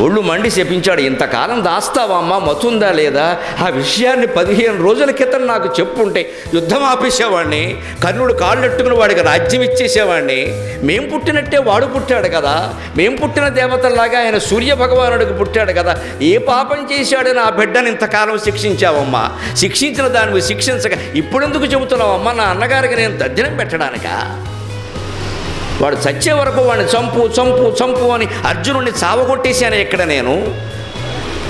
ఒళ్ళు మండి చెప్పించాడు ఇంతకాలం దాస్తావా అమ్మ మతుందా లేదా? ఆ విషయాన్ని పదిహేను రోజుల క్రితం నాకు చెప్పుంటే యుద్ధం ఆపేసేవాడిని కర్ణుడు కాళ్ళెట్టుకుని వాడికి రాజ్యం ఇచ్చేసేవాడిని మేం పుట్టినట్టే వాడు పుట్టాడు కదా. మేం పుట్టిన దేవతల్లాగా ఆయన సూర్య భగవానుడికి పుట్టాడు కదా. ఏ పాపం చేశాడని ఆ బిడ్డను ఇంతకాలం శిక్షించావమ్మా? శిక్షించిన దానికి శిక్షించక. ఇప్పుడెందుకు చెబుతున్నావమ్మా? నా అన్నగారికి నేను దర్జనం పెట్టడానికా? వాడు చచ్చే వరకు వాడిని చంపు చంపు చంపు అని అర్జునుడిని చావగొట్టేశాను ఇక్కడ నేను.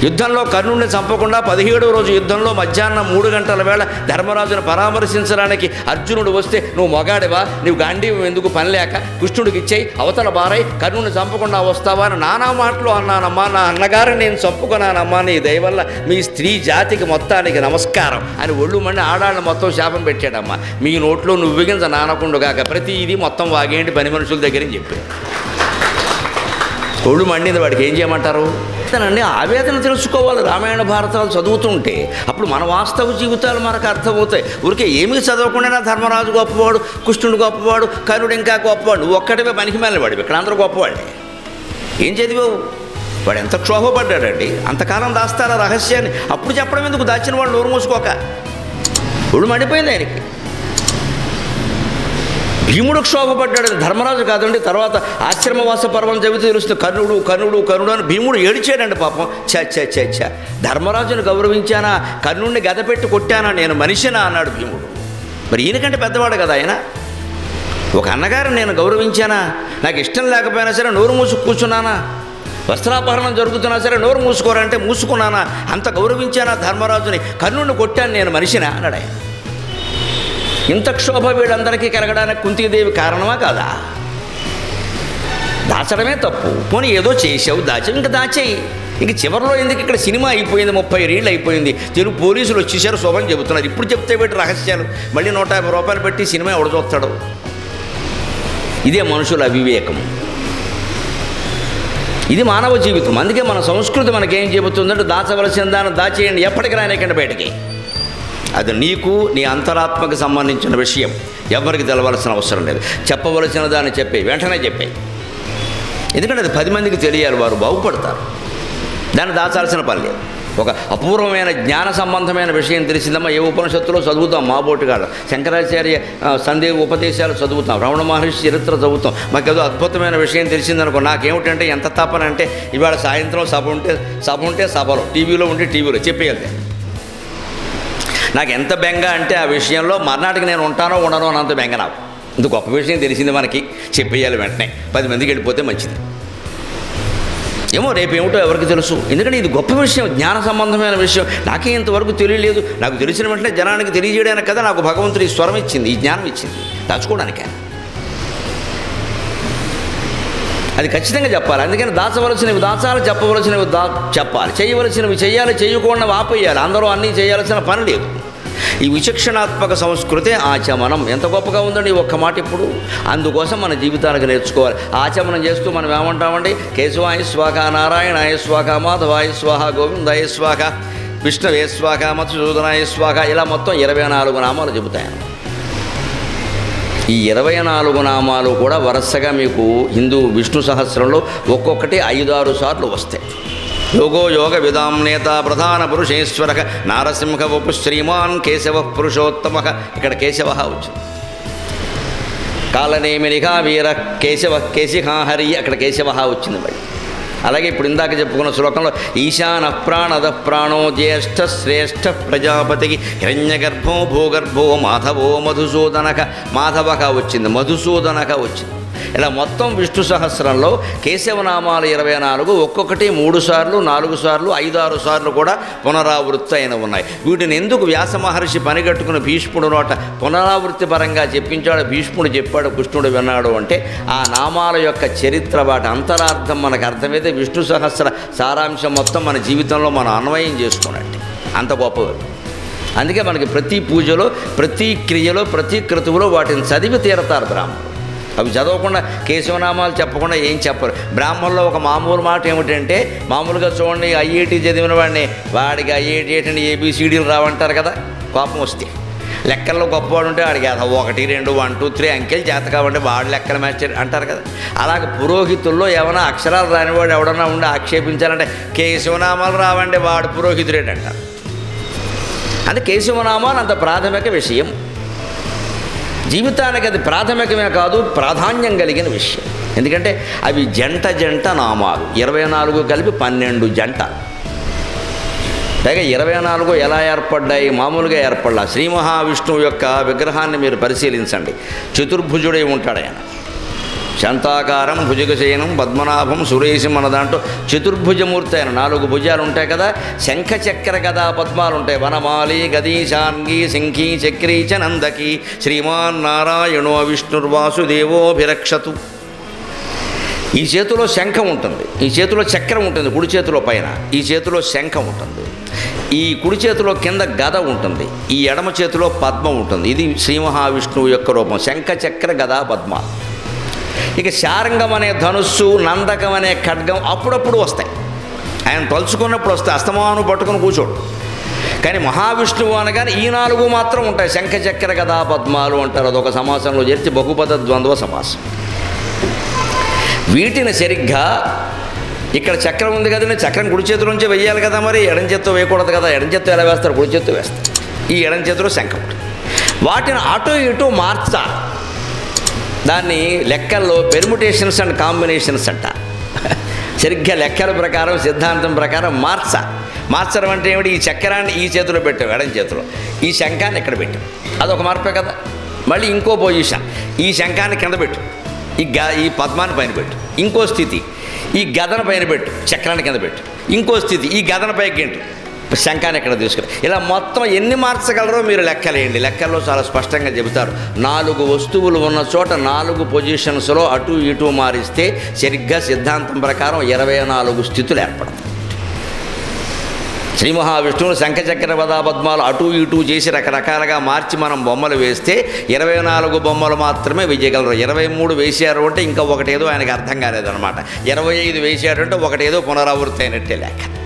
యుద్ధంలో కర్ణుడిని చంపకుండా పదిహేడవ రోజు యుద్ధంలో మధ్యాహ్నం మూడు గంటల వేళ ధర్మరాజును పరామర్శించడానికి అర్జునుడు వస్తే నువ్వు మొగాడివా? నువ్వు గాంధీవం ఎందుకు పనిలేక? కృష్ణుడికి ఇచ్చేయి అవతల బారై కర్ణుడిని చంపకుండా వస్తావా? అని నానా మాటలు అన్నానమ్మా నా అన్నగారిని నేను చంపుకున్నానమ్మా నీ దయవల్ల మీ స్త్రీ జాతికి మొత్తానికి నమస్కారం అని ఒళ్ళు మండి ఆడాళ్ళని మొత్తం శాపం పెట్టాడమ్మా. మీ నోట్లో నువ్వు గింజ నానకుండుగాక ప్రతి ఇది మొత్తం వాగేంటి పని మనుషుల దగ్గర చెప్పాడు. ఒళ్ళు మండింది వాడికి ఏం చేయమంటారు తనని ఆవేదన తెలుసుకోవాలి రామాయణ భారతాలు చదువుతుంటే అప్పుడు మన వాస్తవ జీవితాలు మనకు అర్థమవుతాయి ఊరికే ఏమీ చదవకుండా ధర్మరాజు గొప్పవాడు కృష్ణుడు గొప్పవాడు కరుడు ఇంకా గొప్పవాడు నువ్వు ఒక్కడివే పనికి వాడివి ఇక్కడ అందరూ గొప్పవాడే ఏం చదివావు వాడు ఎంత క్షోభపడ్డాడండి అంతకాలం దాస్తారా రహస్యాన్ని అప్పుడు చెప్పడం ఎందుకు దాచిన వాడు నోరు మూసుకోక ఒళ్ళు మండిపోయింది ఆయనకి భీముడు క్షోభపడ్డాడు ధర్మరాజు కాదండి తర్వాత ఆశ్రమవాస పర్వం చదివితే తెలుస్తుంది కర్ణుడు కర్ణుడు కర్ణుడు అని భీముడు ఏడిచాడండి పాపం. చ చ చ చ ధర్మరాజును గౌరవించానా కర్ణుడిని గదపెట్టి కొట్టానా నేను మనిషినా అన్నాడు భీముడు. మరి ఈయనకంటే పెద్దవాడు కదా ఆయన? ఒక అన్నగారు నేను గౌరవించానా? నాకు ఇష్టం లేకపోయినా సరే నోరు మూసుకు కూర్చున్నానా? వస్త్రాపహరణం జరుగుతున్నా సరే నోరు మూసుకోరంటే మూసుకున్నానా? అంత గౌరవించానా ధర్మరాజుని? కర్ణుడిని కొట్టాను నేను మనిషినా? అన్నాడు ఆయన. ఇంత క్షోభ వీళ్ళందరికీ కలగడానికి కుంతీదేవి కారణమా కాదా? దాచడమే తప్పు. పోనీ ఏదో చేసావు దాచావు ఇంకా దాచేయి. ఇంక చివరిలో ఎందుకు ఇక్కడ సినిమా అయిపోయింది ముప్పై రీళ్ళు అయిపోయింది? తెలుగు పోలీసులు వచ్చేసారు శోభం చెబుతున్నారు. ఇప్పుడు చెప్తే పెట్టి రహస్యాలు. మళ్ళీ నూట యాభై రూపాయలు పెట్టి సినిమా ఎవడు ఇదే మనుషుల అవివేకం. ఇది మానవ జీవితం. అందుకే మన సంస్కృతి మనకేం చెబుతుందంటే దాచవలసిన దాన్ని దాచేయండి. ఎప్పటికి రానికండి బయటకి. అది నీకు నీ అంతరాత్మకు సంబంధించిన విషయం. ఎవరికి తెలవలసిన అవసరం లేదు. చెప్పవలసిన దాన్ని చెప్పే వెంటనే చెప్పే. ఎందుకంటే అది పది మందికి తెలియాలి వారు బాగుపడతారు. దాన్ని దాచాల్సిన పని లేదు. ఒక అపూర్వమైన జ్ఞాన సంబంధమైన విషయం తెలిసిందమ్మా ఏ ఉపనిషత్తులో చదువుతాం మా బోటుగాళ్ళు శంకరాచార్య సందేహ ఉపదేశాలు చదువుతాం రమణ మహర్షి చరిత్ర చదువుతాం. మాకు ఏదో అద్భుతమైన విషయం తెలిసిందనుకో నాకేమిటంటే ఎంత తపన అంటే ఇవాళ సాయంత్రం సభ ఉంటే సభ ఉంటే సభలో టీవీలో ఉంటే టీవీలో చెప్పేయాలి. నాకు ఎంత బెంగ అంటే ఆ విషయంలో మర్నాటికి నేను ఉంటానో ఉండనో అన్నంత బెంగ నాకు. ఇంత గొప్ప విషయం తెలిసింది మనకి. చెప్పేయాలి వెంటనే. పది మందికి వెళ్ళిపోతే మంచిది. ఏమో రేపు ఎవరికి తెలుసు. ఎందుకంటే ఇది గొప్ప విషయం జ్ఞాన సంబంధమైన విషయం. నాకే ఇంతవరకు తెలియలేదు. నాకు తెలిసిన వెంటనే జనానికి తెలియజేయడానికి కదా నాకు భగవంతుడు ఈ స్వరం ఇచ్చింది ఈ జ్ఞానం ఇచ్చింది. దాచుకోవడానికే అది ఖచ్చితంగా చెప్పాలి. అందుకని దాచవలసినవి దాచాలి చెప్పవలసినవి దా చెప్పాలి. చేయవలసినవి చేయాలి చేయకుండా ఆపేయాలి. అందరూ అన్నీ చేయాల్సిన పని లేదు. ఈ విచక్షణాత్మక సంస్కృతే ఆచమనం. ఎంత గొప్పగా ఉందండి ఒక్క మాట ఇప్పుడు? అందుకోసం మన జీవితానికి నేర్చుకోవాలి. ఆచమనం చేస్తూ మనం ఏమంటామండి? కేశవాయ స్వాహ నారాయణాయ స్వాహ మాధవాయ స్వాహ గోవిందాయ స్వాహ విష్ణవే స్వాహ మధుసూదనాయ స్వాహ ఇలా మొత్తం ఇరవై నాలుగు నామాలు చెబుతాయి. ఈ ఇరవై నాలుగు నామాలు కూడా వరుసగా మీకు హిందూ విష్ణు సహస్రంలో ఒక్కొక్కటి ఐదు ఆరు సార్లు వస్తాయి. యోగో యోగ విదాం నేత ప్రధాన పురుషేశ్వర నారసింహ వపు శ్రీమాన్ కేశవ పురుషోత్తమ ఇక్కడ కేశవ వచ్చింది। కాలనేమినిగా వీర కేశవ కేశిహాహరి అక్కడ కేశవ వచ్చింది మరి। అలాగే ఇప్పుడు ఇందాక చెప్పుకున్న శ్లోకంలో ఈశాన ప్రాణద ప్రాణో జ్యేష్ఠ శ్రేష్ఠ ప్రజాపతికి హిరణ్యగర్భో భూగర్భో మాధవో మధుసూదనక మాధవక వచ్చింది మధుసూదనక వచ్చింది। ఇలా మొత్తం విష్ణు సహస్రంలో కేశవనామాలు ఇరవై నాలుగు ఒక్కొక్కటి మూడు సార్లు నాలుగు సార్లు ఐదు ఆరు సార్లు కూడా పునరావృత్తి అయిన ఉన్నాయి. వీటిని ఎందుకు వ్యాస మహర్షి పనిగట్టుకుని భీష్ముడు నోట పునరావృత్తి పరంగా చెప్పించాడు? భీష్ముడు చెప్పాడు కృష్ణుడు విన్నాడు అంటే ఆ నామాల యొక్క చరిత్ర వాటి అంతరార్థం మనకు అర్థమైతే విష్ణు సహస్ర సారాంశం మొత్తం మన జీవితంలో మనం అన్వయం చేసుకున్నట్టు. అంత గొప్పది అందుకే మనకి ప్రతి పూజలో ప్రతి క్రియలో ప్రతి క్రతువులో వాటిని చదివి తీరతారు బ్రాహ్మణులు. అవి చదవకుండా కేశవనామాలు చెప్పకుండా ఏం చెప్పరు. బ్రాహ్మణుల్లో ఒక మామూలు మాట ఏమిటంటే మామూలుగా చూడండి ఐఐటి చదివిన వాడిని వాడికి ఐఐటి ఏంటంటే ఏబిసిడీలు రావంటారు కదా కోపం వస్తే. లెక్కల్లో గొప్పవాడు ఉంటే వాడికి ఒకటి రెండు వన్ టూ త్రీ అంకెలు చేత కాబట్టి వాడు లెక్కల మ్యాచ్ అంటారు కదా. అలాగే పురోహితుల్లో ఏమైనా అక్షరాలు రానివాడు ఎవడన్నా ఉండి ఆక్షేపించాలంటే కేశవనామాలు రావండి వాడు పురోహితుడేంటి అంటారు అది కేశవనామాలు అంత ప్రాథమిక విషయం. జీవితానికి అది ప్రాథమికమే కాదు ప్రాధాన్యం కలిగిన విషయం. ఎందుకంటే అవి జంట జంట నామాలు. ఇరవై నాలుగు కలిపి పన్నెండు జంట. పైగా ఇరవై నాలుగు ఎలా ఏర్పడ్డాయి? మామూలుగా ఏర్పడ్డా శ్రీ మహావిష్ణువు యొక్క విగ్రహాన్ని మీరు పరిశీలించండి. చతుర్భుజుడై ఉంటాడు ఆయన. శాంతాకారం భుజగశయనం పద్మనాభం సురేశం అన్న దాంట్లో చతుర్భుజమూర్తి అయిన నాలుగు భుజాలు ఉంటాయి కదా? శంఖ చక్ర గదా పద్మాలు ఉంటాయి వనమాలి గదీశాంగి శంఖీ చక్రీ చ నందకి శ్రీమాన్ నారాయణో విష్ణుర్వాసుదేవోభిరక్షతు. ఈ చేతిలో శంఖం ఉంటుంది. ఈ చేతిలో చక్రం ఉంటుంది కుడి చేతిలో పైన. ఈ చేతిలో శంఖం ఉంటుంది. ఈ కుడి చేతిలో కింద గద ఉంటుంది. ఈ ఎడమ చేతిలో పద్మం ఉంటుంది. ఇది శ్రీ మహావిష్ణువు యొక్క రూపం. శంఖ చక్ర గదా పద్మ. ఇక శారంగం అనే ధనుస్సు నందకం అనే ఖడ్గం అప్పుడప్పుడు వస్తాయి. ఆయన తలుచుకున్నప్పుడు వస్తాయి అస్తమాను పట్టుకుని కూర్చోడు. కానీ మహావిష్ణువు అనగానే ఈ నాలుగు మాత్రం ఉంటాయి. శంఖ చక్ర కథా పద్మాలు అంటారు. అదొక సమాసంలో చేర్చి బహుపద ద్వంద్వ సమాసం. వీటిని సరిగ్గా ఇక్కడ చక్రం ఉంది కదండి. చక్రం కుడి చేతిలోంచి వెయ్యాలి కదా మరి. ఎడం చేత్తో వేయకూడదు కదా. ఎడం చేత్తో ఎలా వేస్తారు? కుడి చేత్తో వేస్తారు. ఈ ఎడం చేతిలో శంఖం. వాటిని అటు ఇటు మార్చాలి. దాన్ని లెక్కల్లో పెర్ముటేషన్స్ అండ్ కాంబినేషన్స్ అంట. సరిగ్గా లెక్కల ప్రకారం సిద్ధాంతం ప్రకారం మార్చ. మార్చడం అంటే ఏమిటి? ఈ చక్రాన్ని ఈ చేతిలో పెట్టాం ఎడం చేతిలో. ఈ శంఖాన్ని ఇక్కడ పెట్టాం. అదొక మార్పే కదా. మళ్ళీ ఇంకో పొజిషన్ ఈ శంఖాన్ని కింద పెట్టు. ఈ గ ఈ పద్మాన్ని పైన పెట్టు. ఇంకో స్థితి. ఈ గదన పైన పెట్టు. చక్రాన్ని కింద పెట్టు. ఇంకో స్థితి. ఈ గదన పైకి గెంటు. శంఖాన్ని ఎక్కడ తీసుకురా? ఇలా మొత్తం ఎన్ని మార్చగలరో మీరు లెక్కలేయండి. లెక్కల్లో చాలా స్పష్టంగా చెబుతారు. నాలుగు వస్తువులు ఉన్న చోట నాలుగు పొజిషన్స్లో అటు ఇటు మారిస్తే సరిగ్గా సిద్ధాంతం ప్రకారం ఇరవై నాలుగు స్థితులు ఏర్పడతాయి. శ్రీ మహావిష్ణువుని శంఖచక్ర పదాపద్మాలు అటు ఇటు చేసి రకరకాలుగా మార్చి మనం బొమ్మలు వేస్తే ఇరవై నాలుగు బొమ్మలు మాత్రమే వేయగలరు ఇరవై మూడు వేసారు అంటే ఇంకా ఒకటేదో ఆయనకి అర్థం కాలేదన్నమాట. ఇరవై ఐదు వేసారు అంటే ఒకటేదో పునరావృతి అయినట్టే లెక్క.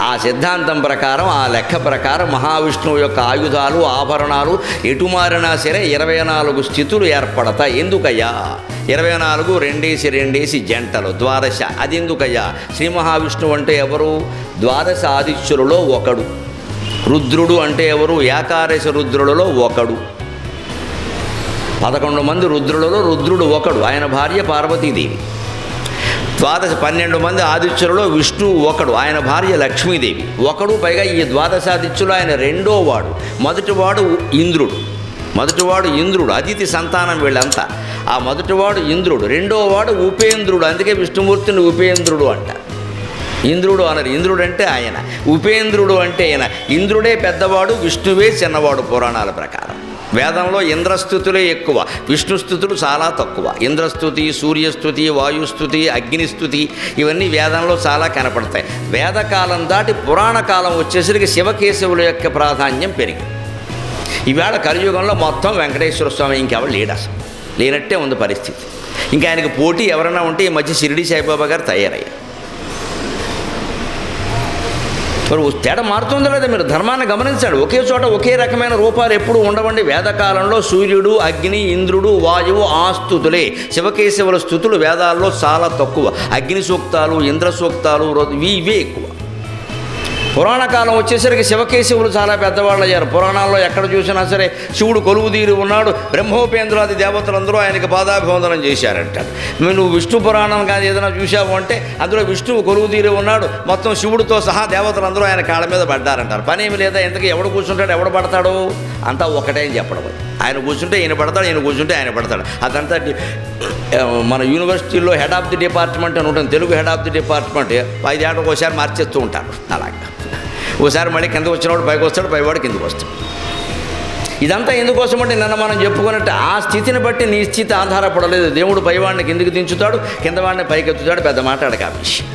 ఆ సిద్ధాంతం ప్రకారం ఆ లెక్క ప్రకారం మహావిష్ణువు యొక్క ఆయుధాలు ఆభరణాలు ఎటు మారినా సరే ఇరవై నాలుగు స్థితులు ఏర్పడతాయి. ఎందుకయ్యా? ఇరవై నాలుగు రెండేసి రెండేసి జంటలు ద్వాదశ. అది ఎందుకయ్యా? శ్రీ మహావిష్ణువు అంటే ఎవరు? ద్వాదశ ఆదిత్యులలో ఒకడు. రుద్రుడు అంటే ఎవరు? ఏకాదశ రుద్రులలో ఒకడు. పదకొండు మంది రుద్రులలో రుద్రుడు ఒకడు. ఆయన భార్య పార్వతీదేవి. ద్వాదశ పన్నెండు మంది ఆదిత్యులలో విష్ణువు ఒకడు ఆయన భార్య లక్ష్మీదేవి. ఒకడు పైగా ఈ ద్వాదశాదిత్యులు ఆయన రెండో వాడు. మొదటివాడు ఇంద్రుడు. మొదటివాడు ఇంద్రుడు అతిథి సంతానం వీళ్ళంతా. ఆ మొదటివాడు ఇంద్రుడు రెండో వాడు ఉపేంద్రుడు అందుకే విష్ణుమూర్తిని ఉపేంద్రుడు అంట. ఇంద్రుడు అనరు ఇంద్రుడు అంటే ఆయన. ఉపేంద్రుడు అంటే ఆయన ఇంద్రుడే పెద్దవాడు విష్ణువే చిన్నవాడు పురాణాల ప్రకారం. వేదంలో ఇంద్రస్థుతులే ఎక్కువ విష్ణుస్థుతులు చాలా తక్కువ. ఇంద్రస్థుతి సూర్యస్థుతి వాయుస్థుతి అగ్నిస్థుతి ఇవన్నీ వేదంలో చాలా కనపడతాయి. వేదకాలం దాటి పురాణ కాలం వచ్చేసరికి శివకేశవుల యొక్క ప్రాధాన్యం పెరిగింది ఈవేళ కలియుగంలో మొత్తం వెంకటేశ్వర స్వామి ఇంకెవరు లేడు అసలు. లేనట్టే ఉంది పరిస్థితి. ఇంకా ఆయనకి పోటీ ఎవరైనా ఉంటే ఈ మధ్య షిరిడి సాయిబాబా గారు తయారయ్యారు. మరి తేడా మారుతుందో లేదా మీరు ధర్మాన్ని గమనించండి. ఒకే చోట ఒకే రకమైన రూపాలు ఎప్పుడు ఉండవండి. వేదకాలంలో సూర్యుడు అగ్ని ఇంద్రుడు వాయువు ఆ స్థుతులే శివకేశవుల స్థుతులు వేదాల్లో చాలా తక్కువ. అగ్ని సూక్తాలు ఇంద్ర సూక్తాలు ఇవి ఇవే ఎక్కువ. పురాణ కాలం వచ్చేసరికి శివకేశవులు చాలా పెద్దవాళ్ళు అయ్యారు పురాణాల్లో ఎక్కడ చూసినా సరే శివుడు కొలువుదీరి ఉన్నాడు. బ్రహ్మోపేంద్రాది దేవతలందరూ ఆయనకి పాదాభివందనం చేశారంట. నువ్వు విష్ణు పురాణం కానీ ఏదైనా చూసావు అంటే అందులో విష్ణువు కొలువుదీరి ఉన్నాడు. మొత్తం శివుడితో సహా దేవతలందరూ ఆయన కాళ్ళ మీద పడ్డారంటారు. పని ఏమి లేదా? ఇంతకీ ఎవడు కూర్చుంటాడు? ఎవడు పడతాడు? అంతా ఒకటే అని చెప్పడం. ఆయన కూర్చుంటే ఈయన పడతాడు ఈయన కూర్చుంటే ఆయన పడతాడు. అదంతా మన యూనివర్సిటీలో హెడ్ ఆఫ్ ది డిపార్ట్మెంట్ అని ఉంటుంది. Telugu head of the department ఐదేళ్ళకి ఒకసారి మార్చేస్తూ ఉంటారు. అలాగా. ఒకసారి మళ్ళీ కిందకు వచ్చినవాడు పైకి వస్తాడు పైవాడు కిందకు వస్తాడు. ఇదంతా ఎందుకోసం అంటే నిన్న మనం చెప్పుకున్నట్టు ఆ స్థితిని బట్టి నీ స్థితి ఆధారపడలేదు. దేవుడు పైవాడిని కిందికి దించుతాడు కింద వాడిని పైకి ఎత్తుతాడు పెద్ద మాట్లాడక ఆ విషయం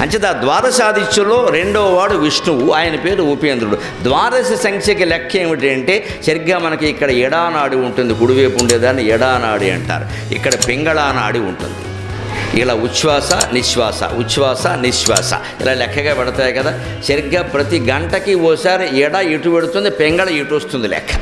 అంచేత ద్వాదశాదిత్యుల్లో రెండో వాడు విష్ణువు ఆయన పేరు ఉపేంద్రుడు. ద్వాదశ సంఖ్యకి లెక్క ఏమిటి అంటే సరిగ్గా మనకి ఇక్కడ ఎడానాడి ఉంటుంది కుడివైపు ఉండేదాన్ని ఎడానాడి అంటారు. ఇక్కడ పింగళానాడి ఉంటుంది. ఇలా ఉచ్ఛ్వాస నిశ్వాస ఉచ్ఛ్వాస నిశ్వాస. ఇలా లెక్కగా పెడతాయి కదా. సరిగ్గా ప్రతి గంటకి ఓసారి ఎడ ఇటు పెడుతుంది పెంగళ ఇటు వస్తుంది లెక్క.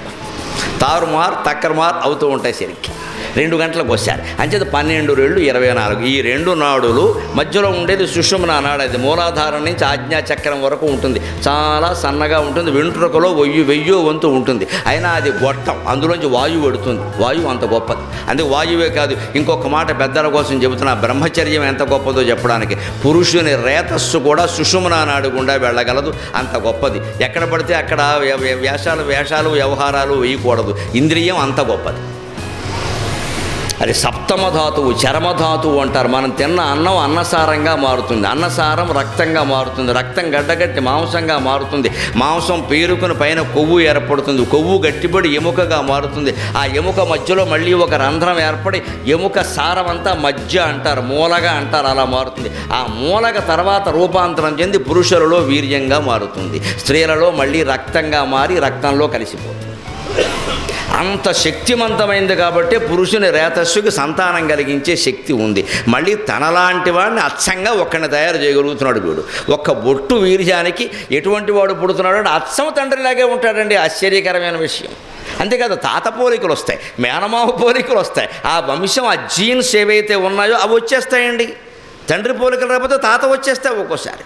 తారుమార్ తక్కరమార్ అవుతూ ఉంటాయి సరిగ్గా. రెండు గంటలకు వచ్చారు అంచేత పన్నెండు రెండు ఇరవై నాలుగు. ఈ రెండు నాడులు మధ్యలో ఉండేది సుషుమ్న నాడు. అది మూలాధారం నుంచి ఆజ్ఞా చక్రం వరకు ఉంటుంది. చాలా సన్నగా ఉంటుంది. వెంట్రుకలో వెయ్యి వెయ్యో వంతు ఉంటుంది. అయినా అది గొట్టం. అందులోంచి వాయువు పెడుతుంది వాయువు అంత గొప్పది. అందుకే వాయువే కాదు ఇంకొక మాట పెద్దల కోసం చెబుతున్నా. బ్రహ్మచర్యం ఎంత గొప్పదో చెప్పడానికి. పురుషుని రేతస్సు కూడా సుషుమ్న నాడు గుండా వెళ్ళగలదు. అంత గొప్పది. ఎక్కడ పడితే అక్కడ వేషాలు వేషాలు వ్యవహారాలు వేయకూడదు. ఇంద్రియం అంత గొప్పది. అది సప్తమ ధాతువు చరమధాతువు అంటారు. మనం తిన్న అన్నం అన్నసారంగా మారుతుంది. అన్నసారం రక్తంగా మారుతుంది. రక్తం గడ్డగట్టి మాంసంగా మారుతుంది. మాంసం పేరుకుని పైన కొవ్వు ఏర్పడుతుంది. కొవ్వు గట్టిపడి ఎముకగా మారుతుంది. ఆ ఎముక మధ్యలో మళ్ళీ ఒక రంధ్రం ఏర్పడి ఎముక సారం అంతా మధ్య అంటారు మూలగా అంటారు అలా మారుతుంది. ఆ మూలక తర్వాత రూపాంతరం చెంది పురుషులలో వీర్యంగా మారుతుంది. స్త్రీలలో మళ్ళీ రక్తంగా మారి రక్తంలో కలిసిపోతుంది. అంత శక్తివంతమైంది కాబట్టి పురుషుని రేతస్సుకి సంతానం కలిగించే శక్తి ఉంది. మళ్ళీ తనలాంటి వాడిని అచ్చంగా ఒక్కడిని తయారు చేయగలుగుతున్నాడు వీడు. ఒక్క బొట్టు వీర్యానికి ఎటువంటి వాడు పుడుతున్నాడు అంటే అచ్చం తండ్రిలాగే ఉంటాడండి. ఆశ్చర్యకరమైన విషయం. అంతేకాదు తాత పోలికలు వస్తాయి మేనమావ పోలికలు వస్తాయి. ఆ వంశం ఆ జీన్స్ ఏవైతే ఉన్నాయో అవి వచ్చేస్తాయండి. తండ్రి పోలికలు రాకపోతే తాత వచ్చేస్తాయి ఒక్కోసారి.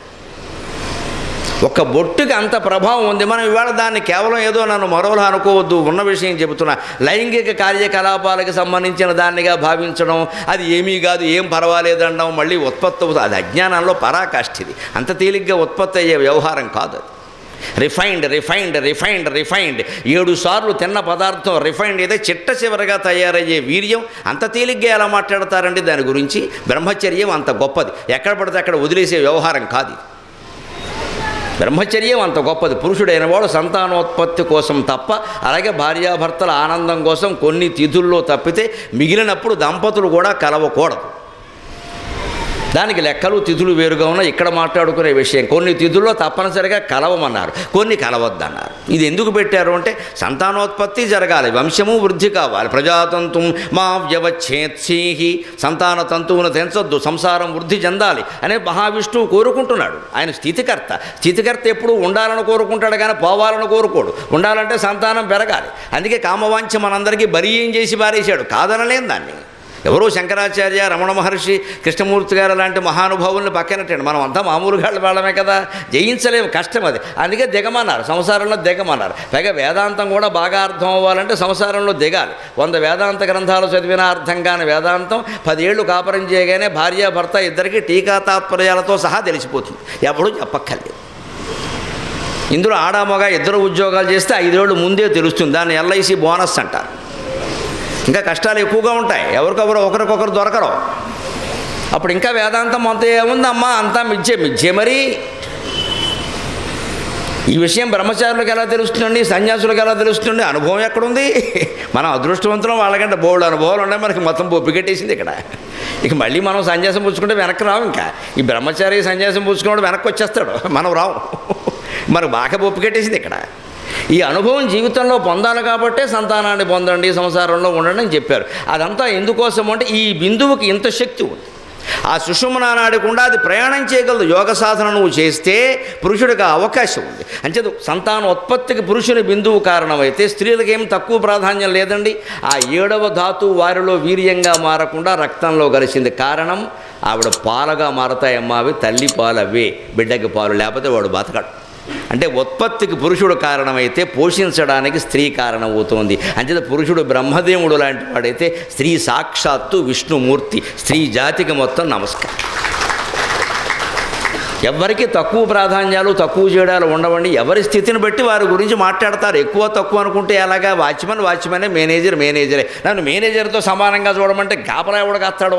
ఒక బొట్టుకి అంత ప్రభావం ఉంది. మనం ఇవాళ దాన్ని కేవలం ఏదో నన్ను మరోలా అనుకోవద్దు. ఉన్న విషయం చెబుతున్నా. లైంగిక కార్యకలాపాలకు సంబంధించిన దాన్నిగా భావించడం అది ఏమీ కాదు ఏం పర్వాలేదు అనడం మళ్ళీ ఉత్పత్తి అవుతుంది. అది అజ్ఞానంలో పరాకాష్ఠిది. అంత తేలిగ్గా ఉత్పత్తి అయ్యే వ్యవహారం కాదు అది. Refined refined refined refined. ఏడు సార్లు తిన్న పదార్థం రిఫైన్డ్ అయితే చిట్ట చివరగా తయారయ్యే వీర్యం అంత తేలిగ్గా ఎలా మాట్లాడతారండి? దాని గురించి బ్రహ్మచర్యం అంత గొప్పది. ఎక్కడ పడితే అక్కడ వదిలేసే వ్యవహారం కాదు బ్రహ్మచర్యం అంత గొప్పది. పురుషుడైన వాడు సంతానోత్పత్తి కోసం తప్ప అలాగే భార్యాభర్తల ఆనందం కోసం కొన్ని తిథుల్లో తప్పితే మిగిలినప్పుడు దంపతులు కూడా కలవకూడదు. దానికి లెక్కలు తిథులు వేరుగా ఉన్న ఇక్కడ మాట్లాడుకునే విషయం. కొన్ని తిథుల్లో తప్పనిసరిగా కలవమన్నారు కొన్ని కలవద్దన్నారు. ఇది ఎందుకు పెట్టారు అంటే సంతానోత్పత్తి జరగాలి వంశము వృద్ధి కావాలి ప్రజాతంతు మా వ్యవచ్ఛేత్సీహి సంతాన తంతువును తెంచొద్దు సంసారం వృద్ధి చెందాలి అనే మహావిష్ణువు కోరుకుంటున్నాడు. ఆయన స్థితికర్త. స్థితికర్త ఎప్పుడు ఉండాలని కోరుకుంటాడు కానీ పోవాలని కోరుకోడు. ఉండాలంటే సంతానం పెరగాలి. అందుకే కామవాంఛ మనందరికీ బరి ఏం చేసి పారేశాడు. కాదనలేం దాన్ని. ఎవరో శంకరాచార్య రమణ మహర్షి కృష్ణమూర్తి గారు లాంటి మహానుభావుల్ని పక్కనట్టండి. మనం అంతా మామూలుగా వాళ్ళమే కదా. జయించలేము కష్టం అది. అందుకే దిగమన్నారు సంసారంలో దిగమన్నారు. పైగా వేదాంతం కూడా బాగా అర్థం అవ్వాలంటే సంసారంలో దిగాలి. వంద వేదాంత గ్రంథాలు చదివిన అర్థం కాని వేదాంతం పదేళ్ళు కాపురం చేయగానే భార్యాభర్త ఇద్దరికి టీకా తాత్పర్యాలతో సహా తెలిసిపోతుంది. ఎవడూ చెప్పక్కర్లేదు. ఇందులో ఆడామగా ఇద్దరు ఉద్యోగాలు చేస్తే ఐదేళ్ళు ముందే తెలుస్తుంది. దాన్ని ఎల్ఐసి బోనస్ అంటారు. ఇంకా కష్టాలు ఎక్కువగా ఉంటాయి. ఎవరికొకరు ఒకరికొకరు దొరకరు. అప్పుడు ఇంకా వేదాంతం అంత ఏముందమ్మా? అంతా మిథ్యే మిథ్యే మరి. ఈ విషయం బ్రహ్మచారులకు ఎలా తెలుస్తుందండి? సన్యాసులకు ఎలా తెలుస్తుంది అనుభవం ఎక్కడుంది? మనం అదృష్టవంతులం వాళ్ళకంటే బోల్డ్ అనుభవాలు ఉన్నాయి. మనకి మొత్తం పొప్పికెట్టేసింది ఇక్కడ. ఇక మళ్ళీ మనం సన్యాసం పుచ్చుకుంటే వెనక్కి రావు ఇంకా. ఈ బ్రహ్మచారి సన్యాసం పుచ్చుకున్నాడు వెనక్కి వచ్చేస్తాడు. మనం రావు. మనకు బాగా పొప్పికెట్టేసింది ఇక్కడ. ఈ అనుభవం జీవితంలో పొందాలి కాబట్టే సంతానాన్ని పొందండి సంసారంలో ఉండండి అని చెప్పారు. అదంతా ఎందుకోసం అంటే ఈ బిందువుకి ఇంత శక్తి ఉంది. ఆ సుషుమనానాడకుండా అది ప్రయాణం చేయగలదు. యోగ సాధన నువ్వు చేస్తే పురుషుడికి అవకాశం ఉంది. అంచేత సంతాన ఉత్పత్తికి పురుషుని బిందువు కారణమైతే స్త్రీలకు ఏం తక్కువ ప్రాధాన్యం లేదండి. ఆ ఏడవ ధాతువు వారిలో వీర్యంగా మారకుండా రక్తంలో కలిసింది కారణం ఆవిడ పాలగా మారతాయమ్మా అవి తల్లి పాలు అవే బిడ్డకి పాలు లేకపోతే వాడు బతకడు. అంటే ఉత్పత్తికి పురుషుడు కారణమైతే పోషించడానికి స్త్రీ కారణమవుతోంది. అంచేత పురుషుడు బ్రహ్మదేవుడు లాంటి వాడైతే స్త్రీ సాక్షాత్తు విష్ణుమూర్తి స్త్రీ జాతికి మొత్తం నమస్కారం. ఎవరికి తక్కువ ప్రాధాన్యాలు తక్కువ చేయడాలు ఉండవండి. ఎవరి స్థితిని బట్టి వారి గురించి మాట్లాడతారు. ఎక్కువ తక్కువ అనుకుంటే ఎలాగా? వాచ్మెన్ వాచ్మెనే మేనేజర్ మేనేజరే. నన్ను మేనేజర్తో సమానంగా చూడమంటే కాపలా ఎవడు కాస్తాడు?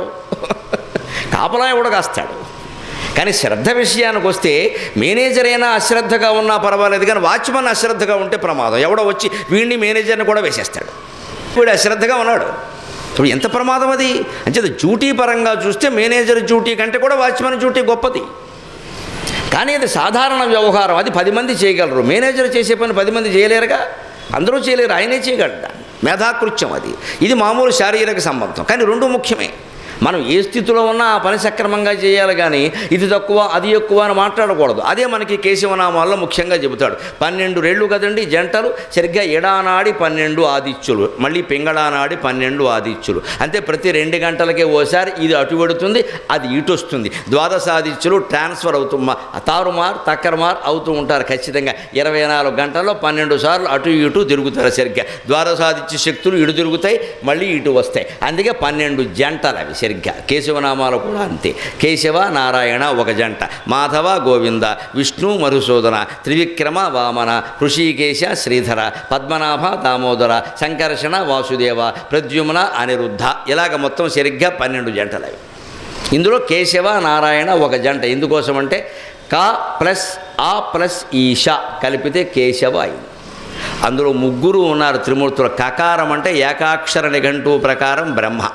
కాపలా ఎవడు కాస్తాడు? కానీ శ్రద్ధ విషయానికి వస్తే మేనేజర్ అయినా అశ్రద్ధగా ఉన్నా పర్వాలేదు కానీ వాచ్మెన్ అశ్రద్ధగా ఉంటే ప్రమాదం. ఎవడో వచ్చి వీడిని మేనేజర్ని కూడా వేసేస్తాడు. వీడు అశ్రద్ధగా ఉన్నాడు. ఇప్పుడు ఎంత ప్రమాదం అది? అంటే డ్యూటీ పరంగా చూస్తే మేనేజర్ డ్యూటీ కంటే కూడా వాచ్మెన్ డ్యూటీ గొప్పది. కానీ అది సాధారణ వ్యవహారం. అది పది మంది చేయగలరు. మేనేజర్ చేసే పని పది మంది చేయలేరుగా? అందరూ చేయలేరు. ఆయనే చేయగలడు? మేధాకృత్యం అది. ఇది మామూలు శారీరక సంబంధం. కానీ రెండు ముఖ్యమే. మనం ఏ స్థితిలో ఉన్నా ఆ పని సక్రమంగా చేయాలి కానీ ఇది తక్కువ అది ఎక్కువ అని మాట్లాడకూడదు. అదే మనకి కేశవనామాల్లో ముఖ్యంగా చెబుతాడు. పన్నెండు రెళ్ళు కదండి జంటలు సరిగ్గా ఎడానాడి పన్నెండు ఆదిత్యులు మళ్ళీ పింగళానాడి పన్నెండు ఆదిత్యులు. అంతే ప్రతి రెండు గంటలకే ఓసారి ఇది అటు పెడుతుంది అది ఇటు వస్తుంది. ద్వాదశాదిత్యులు ట్రాన్స్ఫర్ అవుతుమ్మా మా- తారుమార్ తక్కరమార్ అవుతూ ఉంటారు ఖచ్చితంగా. ఇరవై నాలుగు గంటల్లో పన్నెండు సార్లు అటు ఇటు తిరుగుతారు సరిగ్గా. ద్వాదశాదిత్య శక్తులు ఇటు తిరుగుతాయి మళ్ళీ ఇటు వస్తాయి. అందుకే పన్నెండు జంటలు అవి సరిగ్గా. కేశవనామాలు కూడా అంతే. కేశవ నారాయణ ఒక జంట. మాధవ గోవింద విష్ణు మధుసూదన త్రివిక్రమ వామన ఋషికేశ శ్రీధర పద్మనాభ దామోదర సంకర్షణ వాసుదేవ ప్రద్యుమ్న అనిరుద్ధ. ఇలాగ మొత్తం సరిగ్గా పన్నెండు జంటలు అవి. ఇందులో కేశవ నారాయణ ఒక జంట. ఎందుకోసం అంటే కా ప్లస్ ఆ ప్లస్ ఈష కలిపితే కేశవ అయింది. అందులో ముగ్గురు ఉన్నారు త్రిమూర్తుల. కకారం అంటే ఏకాక్షర నిఘంటు ప్రకారం బ్రహ్మ.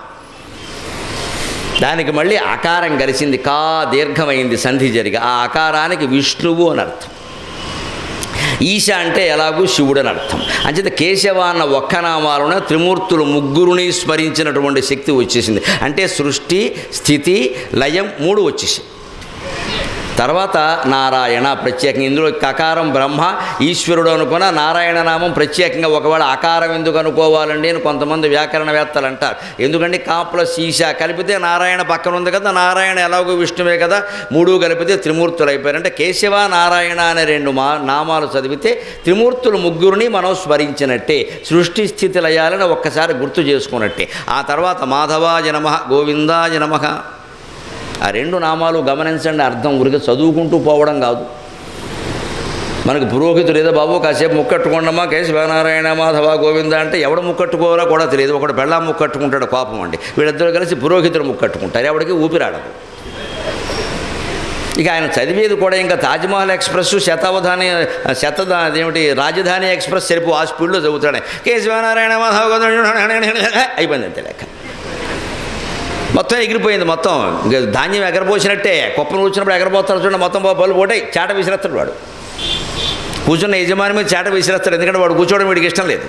దానికి మళ్ళీ అకారం కలిసింది కా దీర్ఘమైంది సంధి జరిగి ఆ అకారానికి విష్ణువు అని అర్థం. ఈశ అంటే ఎలాగూ శివుడు అని అర్థం. అంచేత కేశవ అన్న ఒక్క నామాలున త్రిమూర్తులు ముగ్గురుని స్మరించినటువంటి శక్తి వచ్చేసింది. అంటే సృష్టి స్థితి లయం మూడు వచ్చేసింది తర్వాత నారాయణ ప్రత్యేకంగా ఇందులో కకారం బ్రహ్మ ఈశ్వరుడు అనుకున్న నారాయణ నామం ప్రత్యేకంగా ఒకవేళ అకారం ఎందుకు అనుకోవాలండి అని కొంతమంది వ్యాకరణవేత్తలు అంటారు. ఎందుకంటే కాపుల ప్లస్ కలిపితే నారాయణ పక్కన ఉంది కదా నారాయణ ఎలాగో విష్ణువే కదా మూడు కలిపితే త్రిమూర్తులు అయిపోయారు. అంటే కేశవ నారాయణ అనే రెండు మా నామాలు చదివితే త్రిమూర్తులు ముగ్గురిని మనం స్మరించినట్టే సృష్టి స్థితి లయాలను ఒక్కసారి గుర్తు చేసుకున్నట్టే. ఆ తర్వాత మాధవాజ నమ గోవిందాజ నమ. ఆ రెండు నామాలు గమనించండి అర్థం ఉరికి చదువుకుంటూ పోవడం కాదు. మనకు పురోహితుడు ఏదో బాబు కాసేపు ముక్కట్టుకోండమ్మా కేశవనారాయణ మాధవ గోవింద అంటే ఎవడు ముక్కట్టుకోవాలో కూడా తెలియదు. ఒకడు బెళ్ళా ముక్కట్టుకుంటాడు కోపం అండి. వీళ్ళిద్దరూ కలిసి పురోహితుడు ముక్కట్టుకుంటారు ఎవడికి ఊపిరాడదు ఇక ఆయన చదివేది కూడా ఇంకా తాజ్మహల్ ఎక్స్ప్రెస్ శతావధాని శత అదేమిటి రాజధాని ఎక్స్ప్రెస్ సరిపో ఆ స్పీడ్లో చదువుతాడు కేశవనారాయణ మాధవ గోవింద అయిపోయింది అంతే లెక్క. మొత్తం ఎగిరిపోయింది మొత్తం. ధాన్యం ఎగరపోసినట్టే కుప్పను కూర్చున్నప్పుడు ఎగరపోతారు చూడండి మొత్తం పళ్ళు పోటాయి చాట విసిరేస్తాడు వాడు. కూర్చున్న యజమాని మీద చాట విసిరేస్తాడు. ఎందుకంటే వాడు కూర్చోవడం వీడికి ఇష్టం లేదు.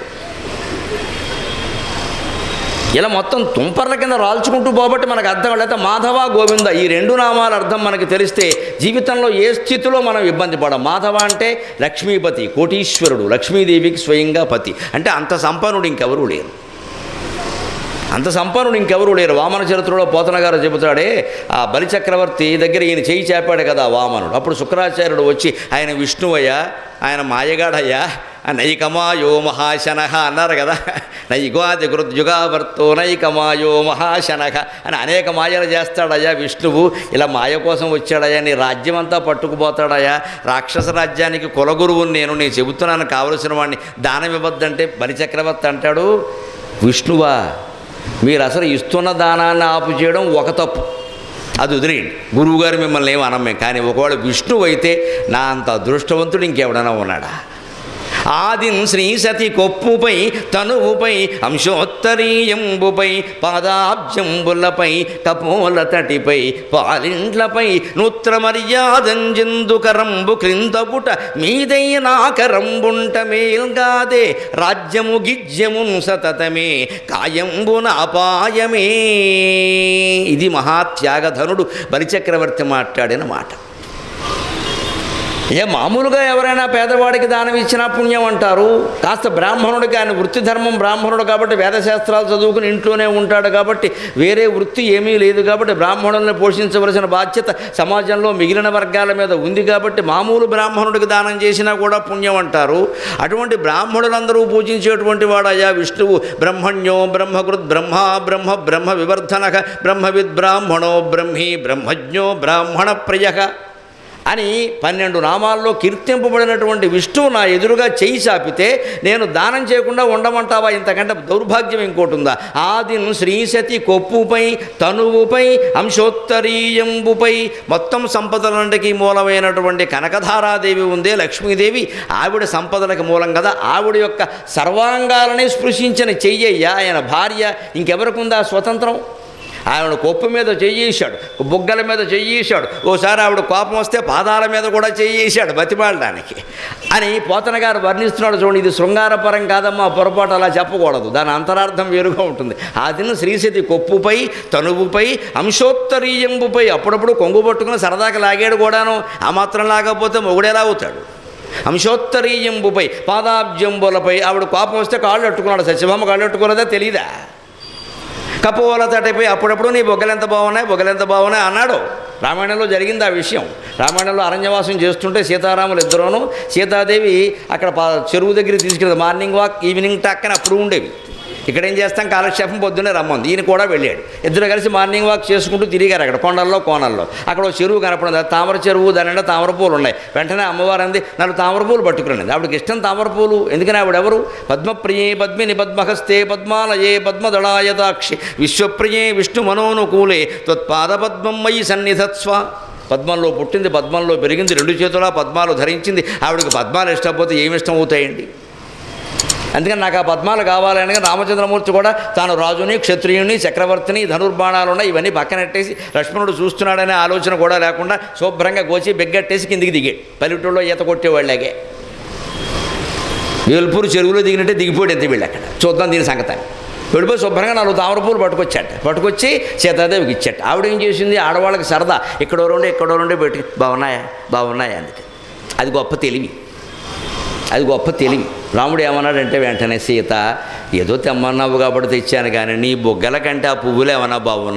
ఇలా మొత్తం తుంపర్ల కింద రాల్చుకుంటూ పోబట్టి మనకు అర్థం లేకపోతే మాధవ గోవింద ఈ రెండు నామాల అర్థం మనకి తెలిస్తే జీవితంలో ఏ స్థితిలో మనం ఇబ్బంది పడం మాధవ అంటే లక్ష్మీపతి కోటీశ్వరుడు లక్ష్మీదేవికి స్వయంగా పతి. అంటే అంత సంపన్నుడు ఇంకెవరూ లేరు. అంత సంపన్నుడు ఇంకెవరూ లేరు. వామన చరిత్రలో పోతన గారు చెబుతాడే ఆ బలిచక్రవర్తి దగ్గర ఈయన చేయి చేపాడు కదా వామనుడు. అప్పుడు శుక్రాచార్యుడు వచ్చి ఆయన విష్ణువయ్య ఆయన మాయగాడయ్యా నైకమాయో మహాశనహ అన్నారు కదా. నైగాది గృద్యుగావర్తో నైకమాయో మహాశనహ అని అనేక మాయలు చేస్తాడయ్యా విష్ణువు. ఇలా మాయ కోసం వచ్చాడయ్యా నీ రాజ్యం అంతా పట్టుకుపోతాడయ్యా. రాక్షస రాజ్యానికి కులగురువుని నేను నేను చెబుతున్నాను కావలసిన వాడిని దానం ఇవ్వద్దంటే బలిచక్రవర్తి అంటాడు. విష్ణువా మీరు అసలు ఇస్తున్న దానాన్ని ఆపు చేయడం ఒక తప్పు. అది వదిలేయండి. గురువుగారు మిమ్మల్ని ఏమి అనమ్మే. కానీ ఒకవేళ విష్ణువు అయితే నా అంత అదృష్టవంతుడు ఇంకెవడన్నా ఉన్నాడా? ఆదిన్ శ్రీ సతి కొప్పుపై తనువుపై అంశోత్తరీయంబుపై పాదాబ్జంబులపై కపోల తటిపై పాలిండ్లపై నూత్ర మర్యాదంజెందుకరంబు క్రిందపుట మీదైనా కరంబుంట మేల్గాదే రాజ్యము గిజ్యమున్ సతతమే కాయంబున అపాయమే. ఇది మహాత్యాగధనుడు బలిచక్రవర్తి మాట్లాడిన మాట. ఏ మామూలుగా ఎవరైనా పేదవాడికి దానం ఇచ్చినా పుణ్యం అంటారు? కాస్త బ్రాహ్మణుడికి ఆయన వృత్తి ధర్మం బ్రాహ్మణుడు కాబట్టి వేదశాస్త్రాలు చదువుకుని ఇంట్లోనే ఉంటాడు కాబట్టి వేరే వృత్తి ఏమీ లేదు కాబట్టి బ్రాహ్మణుల్ని పోషించవలసిన బాధ్యత సమాజంలో మిగిలిన వర్గాల మీద ఉంది కాబట్టి మామూలు బ్రాహ్మణుడికి దానం చేసినా కూడా పుణ్యం అంటారు. అటువంటి బ్రాహ్మణులందరూ పూజించేటువంటి వాడయ్యా విష్ణువు బ్రహ్మణ్యో బ్రహ్మకృత్ బ్రహ్మ బ్రహ్మ బ్రహ్మ వివర్ధనక బ్రహ్మవిద్ బ్రాహ్మణో బ్రహ్మీ బ్రహ్మజ్ఞో బ్రాహ్మణ ప్రియ అని పన్నెండు నామాల్లో కీర్తింపబడినటువంటి విష్ణువు నా ఎదురుగా చేయి చాపితే నేను దానం చేయకుండా ఉండమంటావా? ఇంతకంటే దౌర్భాగ్యం ఇంకోటి ఉందా? ఆదిన్ శ్రీశతి కొప్పుపై తనువుపై అంశోత్తరీయంబుపై. మొత్తం సంపదలంటికి మూలమైనటువంటి కనకధారాదేవి ఉందే లక్ష్మీదేవి. ఆవిడ సంపదలకు మూలం కదా. ఆవిడ యొక్క సర్వాంగాలని స్పృశించిన చెయ్యయ్యా. ఆయన భార్య ఇంకెవరికి ఉందా? స్వతంత్రం. ఆవిడ కొప్పు మీద చెయ్యేశాడు బుగ్గల మీద చెయ్యేశాడు. ఓసారి ఆవిడ కోపం వస్తే పాదాల మీద కూడా చెయ్యేశాడు బతిమాలడానికి. అని పోతన గారు వర్ణిస్తున్నాడు చూడండి ఇది శృంగారపరం కాదమ్మా పొరపాటు అలా చెప్పకూడదు. దాని అంతరార్థం వేరుగా ఉంటుంది. ఆ దిన శ్రీశతి కొప్పుపై తనువుపై అంశోత్తరీయంబుపై అప్పుడప్పుడు కొంగు పట్టుకుని సరదాగా లాగాడు కూడాను. ఆ మాత్రం లాగకపోతే మొగుడేలా అవుతాడు అంశోత్తరీయంబుపై పాదాబ్జంబులపై ఆవిడ కోపం వస్తే కాళ్ళు అట్టుకున్నాడు. సత్యభామ కాళ్ళు అట్టుకున్నదా తెలీదా? కపోల తటపై అప్పుడప్పుడు నీ బొగ్గలు ఎంత బాగున్నాయి బొగ్గలు ఎంత బాగున్నాయి అన్నాడు. రామాయణంలో జరిగింది ఆ విషయం. రామాయణంలో అరణ్యవాసం చేస్తుంటే సీతారాములు ఇద్దరూను సీతాదేవి అక్కడ చెరువు దగ్గర తీసుకెళ్ళదు మార్నింగ్ వాక్ ఈవినింగ్ టాక్ అని అప్పుడు ఉండేవి. ఇక్కడ ఏం చేస్తాం? కాలక్షేపం పొద్దున్నే రమ్మంది. ఈయన కూడా వెళ్ళాడు. ఇద్దరు కలిసి మార్నింగ్ వాక్ చేసుకుంటూ తిరిగారు అక్కడ కొండల్లో కోనల్లో. అక్కడ ఒక చెరువు కనపడింది. తామర చెరువు దాని తామర పూలు ఉన్నాయి. వెంటనే అమ్మవారు అంది నాలుగు తామర పూలు పట్టుకురండి. ఆవిడకి ఇష్టం తామర పూలు. ఎందుకని ఆవిడెవరు? పద్మప్రియే పద్మిని పద్మహస్తే పద్మాలయే పద్మదళాయతాక్షి విశ్వప్రియే విష్ణు మనోనుకూలే. త్వత్పాద పద్మం మయి సన్నిధత్స్వ. పద్మంలో పుట్టింది పద్మంలో పెరిగింది రెండు చేతుల పద్మాలు ధరించింది. ఆవిడకి పద్మాలు ఇష్టపోతే ఏమి ఇష్టం అవుతాయండి? అందుకని నాకు ఆ పద్మాలు కావాలని రామచంద్రమూర్తి కూడా తాను రాజుని క్షత్రియుని చక్రవర్తిని ధనుర్బాణాలు ఉన్నాయి ఇవన్నీ పక్కనెట్టేసి లక్ష్మణుడు చూస్తున్నాడనే ఆలోచన కూడా లేకుండా శుభ్రంగా గోచి బెగ్గట్టేసి కిందికి దిగాడు పల్లెటూళ్ళలో ఈత కొట్టేవాళ్ళగే వేల్పూరు చెరువులో దిగినట్టే దిగిపోయాడు ఎంత వీళ్ళు అక్కడ. చూద్దాం దీని సంగతి వెళ్ళిపోయి శుభ్రంగా నాలుగు తామర పూలు పట్టుకొచ్చాట. పట్టుకొచ్చి సీతాదేవికి ఇచ్చాట. ఆవిడ ఏం చేసింది? ఆడవాళ్ళకి సరదా. ఇక్కడో రెండు ఇక్కడో రెండు పెట్టి బాగున్నాయా? బాగున్నాయా అందుకే. అది గొప్ప తెలివి. అది గొప్ప తెలివి. రాముడు ఏమన్నాడంటే వెంటనే సీత ఏదో తెమ్మన్నావు కాబట్టి తెచ్చాను కానీ నీ బొగ్గల కంటే ఆ పువ్వులు ఏమన్నా బాగున్నా